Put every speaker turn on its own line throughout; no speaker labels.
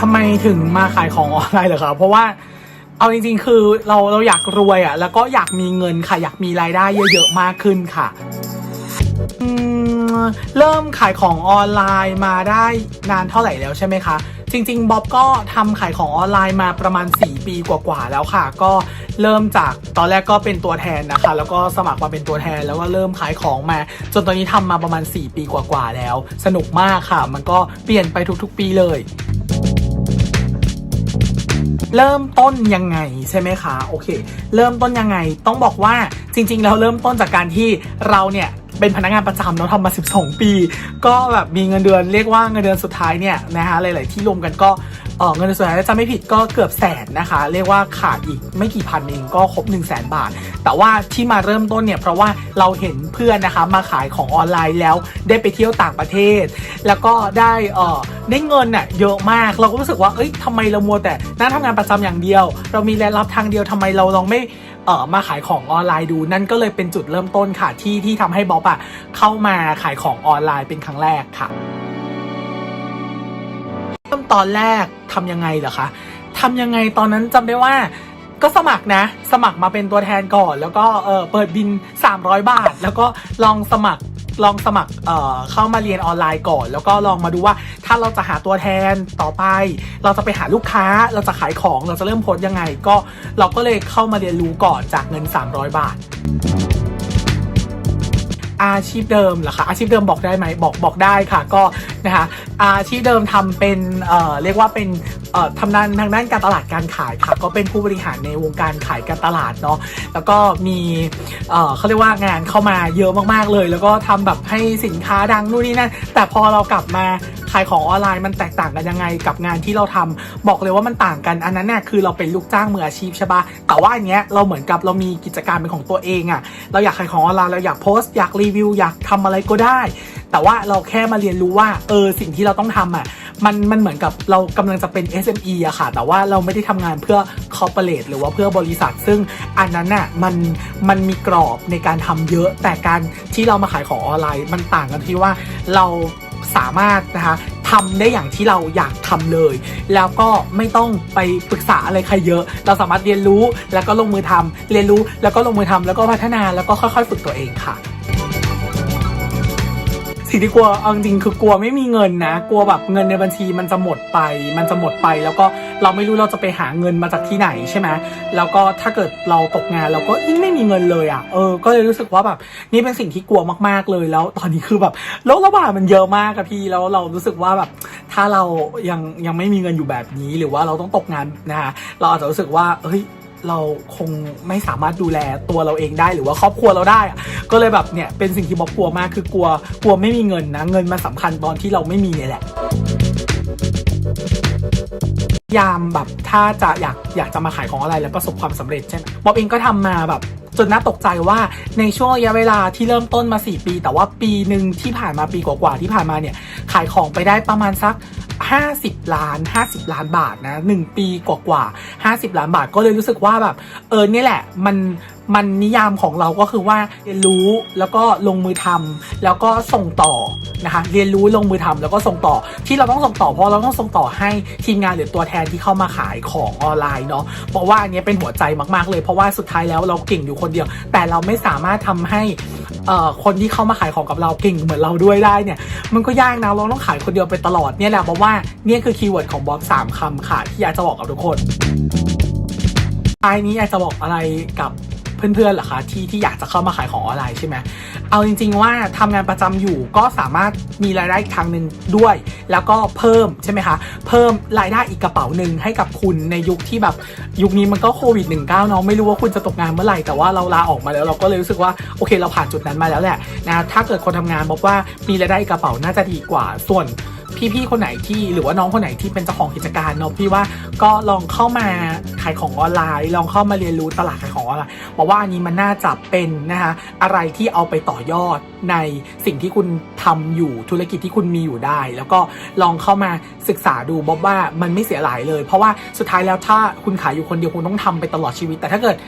ทำไมถึงมาขายของออนไลน์เหรอคะเพราะว่าเอาจริงๆ คือเราเราอยากรวยอะ่ะ แล้วก็อยากมีเงินค่ะ อยากมีรายได้เยอะๆ มากขึ้นค่ะ เริ่มขายของออนไลน์มาได้นานเท่าไหร่แล้วใช่ไหมคะ จริงๆ บ๊อบก็ทำขายของออนไลน์มาประมาณ 4 ปีกว่าๆ แล้วค่ะ ก็เริ่มจากตอนแรกก็เป็นตัวแทนนะคะ แล้วก็สมัครมาเป็นตัวแทน แล้วก็เริ่มขายของมา จนตอนนี้ทำมาประมาณ 4 ปีกว่าๆ แล้ว สนุกมากค่ะ มันก็เปลี่ยนไปทุกๆ ปีเลย เริ่มต้นยังไงใช่ไหมคะโอเค เริ่มต้นยังไงต้องบอกว่าจริง ๆ แล้วเริ่มต้นจากการที่เราเนี่ย เป็นพนักงานประจำเนาะทำมา 12 ปี ก็แบบมีเงินเดือนเรียกว่าเงินเดือนสุดท้ายเนี่ยนะคะหลาย ๆ ที่รวมกันก็เออเงินเดือนสุดท้ายถ้าจำไม่ผิดก็เกือบแสนนะคะ เรียกว่าขาดอีกไม่กี่พันเองก็ครบ 1 0 0 0 0แสนบาท แต่ว่าที่มาเริ่มต้นเนี่ยเพราะว่าเราเห็นเพื่อนนะคะมาขายของออนไลน์แล้วได้ไปเที่ยวต่างประเทศ แล้วก็ได้เออได้เงินน่ะเยอะมากเราก็รู้สึกว่าเอ้ยทำไมเรามัวแต่นั่งทำงานประจำอย่างเดียว เรามีรายรับทางเดียวทำไมเราลองไม่ ออมาขายของออนไลน์ดู นั่นก็เลยเป็นจุดเริ่มต้นค่ะ ที่ที่ทำให้บ๊อบอะเข้ามาขายของออนไลน์เป็นครั้งแรกค่ะเริ่มตอนแรกทำยังไงเหรอคะทำยังไงตอนนั้นจำได้ว่าก็สมัครนะ สมัครมาเป็นตัวแทนก่อน แล้วก็เออเปิดบิน 300 บาท แล้วก็ลองสมัคร ลองสมัครเอ่อเข้ามาเรียนออนไลน์ก่อน แล้วก็ลองมาดูว่าถ้าเราจะหาตัวแทนต่อไป เราจะไปหาลูกค้าเราจะขายของเราจะเริ่มโพสต์ยังไง ก็เราก็เลยเข้ามาเรียนรู้ก่อนจากเงิน 300 บาท อาชีพเดิมเหรอคะอาชีพเดิมบอกได้ไหมบอกบอกได้ค่ะก็นะคะอาชีพเดิมทำเป็นเอ่อเรียกว่าเป็นเอ่อทำงานทางด้านการตลาดการขายค่ะ ก็เป็นผู้บริหารในวงการขายการตลาดเนาะแล้วก็มีเอ่อเขาเรียกว่างานเข้ามาเยอะมากๆเลย แล้วก็ทำแบบให้สินค้าดังนู่นนี่นั่นแต่พอเรากลับมา ขายของออนไลน์มันแตกต่างกันยังไงกับงานที่เราทำบอกเลยว่ามันต่างกันอันนั้นเนี่ยคือเราเป็นลูกจ้างมืออาชีพใช่ปะแต่ว่าอันเนี้ยเราเหมือนกับเรามีกิจการเป็นของตัวเองอะเราอยากขายของออนไลน์เราอยากโพสต์อยากรีวิวอยากทำอะไรก็ได้ แต่ว่าเราแค่มาเรียนรู้ว่าเออสิ่งที่เราต้องทำอะมันมันเหมือนกับเรากำลังจะเป็น SME อะค่ะ แต่ว่าเราไม่ได้ทำงานเพื่อ corporate หรือว่าเพื่อบริษัท ซึ่งอันนั้นน่ะมันมันมีกรอบในการทำเยอะ แต่การที่เรามาขายของออนไลน์ มันต่างกันที่ว่าเรา สามารถนะคะทำได้อย่างที่เราอยากทำเลย แล้วก็ไม่ต้องไปปรึกษาอะไรใครเยอะ เราสามารถเรียนรู้แล้วก็ลงมือทำเรียนรู้แล้วก็ลงมือทำแล้วก็พัฒนาแล้วก็ค่อย ๆ ฝึกตัวเองค่ะสิ่งที่กลัวเอาจริงคือกลัวไม่มีเงินนะ กลัวแบบเงินในบัญชีมันจะหมดไป มันจะหมดไปแล้วก็ เราไม่รู้เราจะไปหาเงินมาจากที่ไหนใช่ไหมแล้วก็ถ้าเกิดเราตกงานเราก็ยิ่งไม่มีเงินเลยอะเออก็เลยรู้สึกว่าแบบนี่เป็นสิ่งที่กลัวมากๆเลยแล้วตอนนี้คือแบบโรคระบาดมันเยอะมากอะพี่แล้วเรารู้สึกว่าแบบถ้าเรายังยังไม่มีเงินอยู่แบบนี้ หรือว่าเราต้องตกงานนะคะเราอาจจะรู้สึกว่าเฮ้ยเราคงไม่สามารถดูแลตัวเราเองได้หรือว่าครอบครัวเราได้อะก็เลยแบบเนี่ยเป็นสิ่งที่บอกกลัวมากคือกลัวกลัวไม่มีเงินนะเงินมันสำคัญตอนที่เราไม่มีเนี่ยแหละ ยามแบบถ้าจะอยากอยากจะมาขายของอะไรแล้วประสบความสำเร็จใช่ไหมบ๊อบเองก็ทำมาแบบจนน่าตกใจว่าในช่วงระยะเวลาที่เริ่มต้นมา 4 ปี แต่ว่าปีหนึ่งที่ผ่านมาปีกว่าๆที่ผ่านมาเนี่ยขายของไปได้ประมาณสัก 50 ล้าน 50 ล้านบาทนะ 1 ปีกว่าๆ50 ล้านบาทก็เลยรู้สึกว่าแบบเออเนี่ยแหละมัน มันนิยามของเราก็คือว่าเรียนรู้แล้วก็ลงมือทำแล้วก็ส่งต่อนะคะเรียนรู้ลงมือทำแล้วก็ส่งต่อที่เราต้องส่งต่อเพราะเราต้องส่งต่อให้ทีมงานหรือตัวแทนที่เข้ามาขายของออนไลน์เนาะเพราะว่าอันนี้เป็นหัวใจมากๆ เลยเพราะว่าสุดท้ายแล้วเราเก่งอยู่คนเดียว แต่เราไม่สามารถทำให้คนที่เข้ามาขายของกับเราเก่งเหมือนเราด้วยได้เนี่ย มันก็ยากนะเราต้องขายคนเดียวไปตลอดเนี่ยแหละเพราะว่าเนี่ยคือคีย์เวิร์ดของบล็อกสามคำค่ะที่อยากจะบอกกับทุกคนท้ายนี้อยากจะบอกอะไรกับ เพื่อนๆหรอคะที่ที่อยากจะเข้ามาขายของออนไลน์ใช่ไหมเอาจริง ๆ ว่าทำงานประจำอยู่ก็สามารถมีรายได้อีกทางหนึ่งด้วย แล้วก็เพิ่มใช่ไหมคะเพิ่มรายได้อีกกระเป๋าหนึ่งให้กับคุณในยุคที่แบบยุคนี้มันก็โควิด -19 เนาะไม่รู้ว่าคุณจะตกงานเมื่อไหร่แต่ว่าเราลาออกมาแล้วเราก็เลยรู้สึกว่าโอเคเราผ่านจุดนั้นมาแล้วแหละนะถ้าเกิดคนทำงานบอกว่ามีรายได้อีกกระเป๋าน่าจะดีกว่าส่วนพี่ๆ คนไหนที่หรือว่าน้องคนไหนที่เป็นเจ้าของกิจการเนาะพี่ว่าก็ลองเข้ามา ขายของออนไลน์ ลองเข้ามาเรียนรู้ตลาดขายของออนไลน์บอกว่าอันนี้มันน่าจะเป็นนะคะอะไรที่เอาไปต่อยอดในสิ่งที่คุณทำอยู่ธุรกิจที่คุณมีอยู่ได้ แล้วก็ลองเข้ามาศึกษาดูบอกว่ามันไม่เสียหลายเลย เพราะว่าสุดท้ายแล้วถ้าคุณขายอยู่คนเดียวคุณต้องทำไปตลอดชีวิต แต่ถ้าเกิด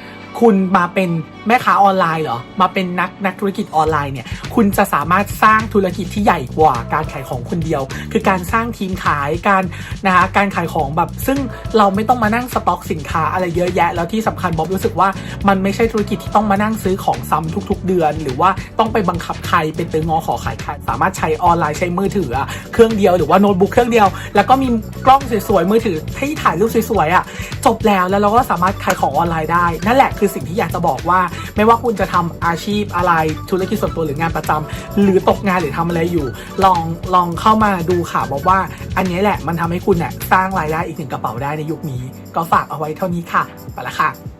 คุณมาเป็นแม่ค้าออนไลน์เหรอ มาเป็นนักนักธุรกิจออนไลน์เนี่ย คุณจะสามารถสร้างธุรกิจที่ใหญ่กว่าการขายของคนเดียว คือการสร้างทีมขายการนะคะการขายของแบบ ซึ่งเราไม่ต้องมานั่งสต็อกสินค้าอะไรเยอะแยะ แล้วที่สำคัญบ๊อบรู้สึกว่ามันไม่ใช่ธุรกิจที่ต้องมานั่งซื้อของซ้ำทุก ๆ เดือน หรือว่าต้องไปบังคับใครเป็นตืองอขอขายใครสามารถใช้ออนไลน์ใช้มือถือเครื่องเดียวหรือว่าโน้ตบุ๊กเครื่องเดียว แล้วก็มีกล้องสวยๆมือถือให้ถ่ายรูปสวยๆอะจบแล้วแล้วเราก็สามารถขายของออนไลน์ได้ นั่นแหละคือสิ่งที่อยากจะบอกว่า ไม่ว่าคุณจะทำอาชีพอะไรธุรกิจส่วนตัวหรืองานประจำหรือตกงานหรือทำอะไรอยู่ ลองลองเข้ามาดูค่ะบอกว่า อันนี้แหละมันทำให้คุณเนี่ยสร้างรายได้อีกหนึ่งกระเป๋าได้ในยุคนี้ ก็ฝากเอาไว้เท่านี้ค่ะ ไปละค่ะ